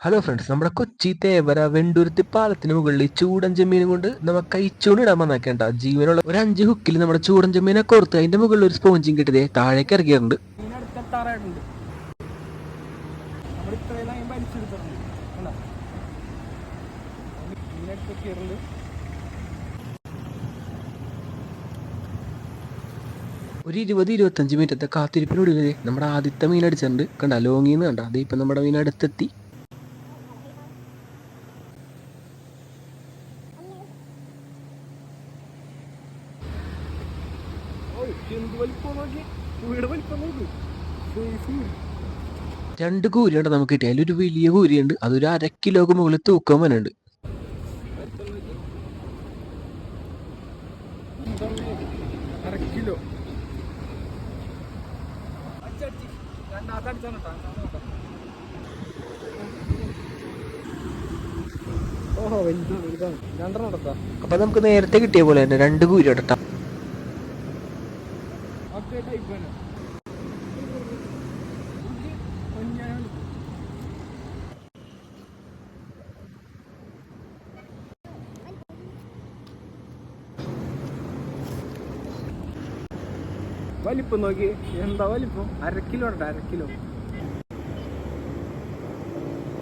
Hello friends നമ്മുടെ കൊച്ചി തേവര വെണ്ടൂരത്തി പാലത്തിന് മുകളിൽ ചൂടൻ ജമീൻ കൊണ്ട് നമ്മ കൈച്ചൂണ് ഇടാൻ വന്നേക്കേണ്ട. ജീവനുള്ള ഒരു അഞ്ച് ഹുക്കിൽ നമ്മുടെ ചൂടൻ ജമീനെ കോർത്ത് അതിന്റെ മുകളിൽ ഒരു സ്പോഞ്ചും കിട്ടിയതേ താഴേക്ക് ഇറങ്ങിയുണ്ട് നമ്മൾ ഒരു ഇരുപത് ഇരുപത്തഞ്ച് മിനിറ്റത്തെ കാത്തിരിപ്പിനുള്ളിൽ നമ്മുടെ ആദ്യത്തെ മീൻ അടിച്ചിട്ടുണ്ട്. കണ്ട? ലോങ്ങിന്ന് കണ്ട? അതേ ഇപ്പം നമ്മുടെ മീൻ അടുത്തെത്തി. എന്ത് വലിപ്പം നോക്കി വീട് വലിപ്പം നോക്ക് സൈസ് രണ്ട് കൂരിയുണ്ട് നമുക്ക് കിട്ടിയ അതിലൊരു വലിയ കൂരിയുണ്ട്. അതൊരു അര കിലോക്ക് മുകളിൽ തൂക്കം വനുണ്ട് അപ്പൊ നമുക്ക് നേരത്തെ കിട്ടിയ പോലെ തന്നെ രണ്ട് കൂരി ഇടട്ടാ ഒക്കെ ആയി വലിപ്പം നോക്കി. എന്താ വലിപ്പം? അര കിലോ ഉണ്ട് അര കിലോ.